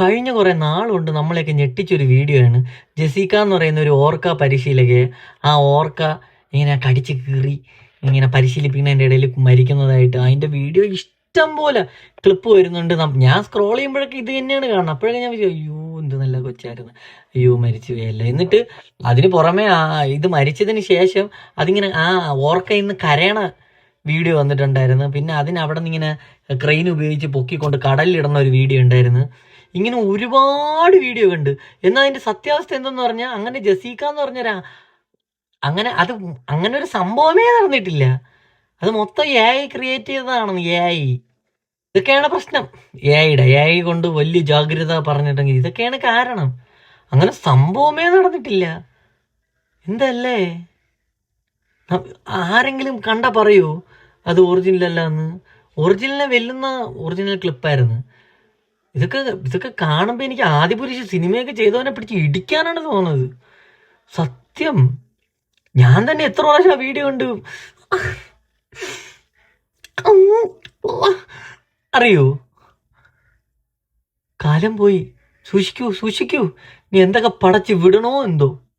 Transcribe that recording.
കഴിഞ്ഞ കുറേ നാളുകൊണ്ട് നമ്മളെയൊക്കെ ഞെട്ടിച്ചൊരു വീഡിയോ ആണ് ജെസിക്ക എന്ന് പറയുന്ന ഒരു ഓർക്ക പരിശീലകയെ ആ ഓർക്ക ഇങ്ങനെ കടിച്ച് കീറി ഇങ്ങനെ പരിശീലിപ്പിക്കുന്നതിന്റെ ഇടയിൽ മരിക്കുന്നതായിട്ട്. അതിന്റെ വീഡിയോ ഇഷ്ടം പോലെ ക്ലിപ്പ് വരുന്നുണ്ട്. ഞാൻ സ്ക്രോൾ ചെയ്യുമ്പോഴൊക്കെ ഇത് തന്നെയാണ് കാണുന്നത്. അപ്പോഴൊക്കെ ഞാൻ അയ്യോ എന്ത് നല്ല കൊച്ചായിരുന്നു. അയ്യോ മരിച്ചു പോയല്ല എന്നിട്ട് അതിന് പുറമെ ഇത് മരിച്ചതിന് ശേഷം അതിങ്ങനെ ആ ഓർക്ക ഇന്ന് കരയണ വീഡിയോ വന്നിട്ടുണ്ടായിരുന്നു. പിന്നെ അതിന് അവിടെ നിന്ന് ഇങ്ങനെ ക്രെയിൻ ഉപയോഗിച്ച് പൊക്കിക്കൊണ്ട് കടലിലിടുന്ന ഒരു വീഡിയോ ഉണ്ടായിരുന്നു. ഇങ്ങനെ ഒരുപാട് വീഡിയോ ഉണ്ട് എന്നാൽ അതിന്റെ സത്യാവസ്ഥ എന്തെന്ന് പറഞ്ഞാൽ അങ്ങനെ ജസീക്ക എന്ന് പറഞ്ഞൊരാ അങ്ങനെ അത് അങ്ങനെ ഒരു സംഭവമേ നടന്നിട്ടില്ല. അത് മൊത്തം എ ഐ ക്രിയേറ്റ് ചെയ്തതാണെന്ന് എ ഐ ഇതൊക്കെയാണ് പ്രശ്നം. എ ഐയുടെ എ ഐ കൊണ്ട് വലിയ ജാഗ്രത പറഞ്ഞിട്ടെങ്കിൽ ഇതൊക്കെയാണ് കാരണം. അങ്ങനെ സംഭവമേ നടന്നിട്ടില്ല. എന്തല്ലേ? ആരെങ്കിലും കണ്ട പറയൂ? അത് ഒറിജിനൽ അല്ല എന്ന് ഒറിജിനലിനെ വെല്ലുന്ന ഒറിജിനൽ ക്ലിപ്പായിരുന്നു ഇതൊക്കെ ഇതൊക്കെ കാണുമ്പോൾ എനിക്ക് ആദിപുരുഷ സിനിമയൊക്കെ ചെയ്തവനെ പിടിച്ച് ഇടിക്കാനാണ് തോന്നുന്നത്. സത്യം. ഞാൻ തന്നെ എത്ര പ്രാവശ്യം ആ വീഡിയോ ഉണ്ട് അറിയോ? കാലം പോയി. സൂക്ഷിക്കൂ സൂക്ഷിക്കൂ. നീ എന്തൊക്കെ പടച്ച് വിടണോ എന്തോ.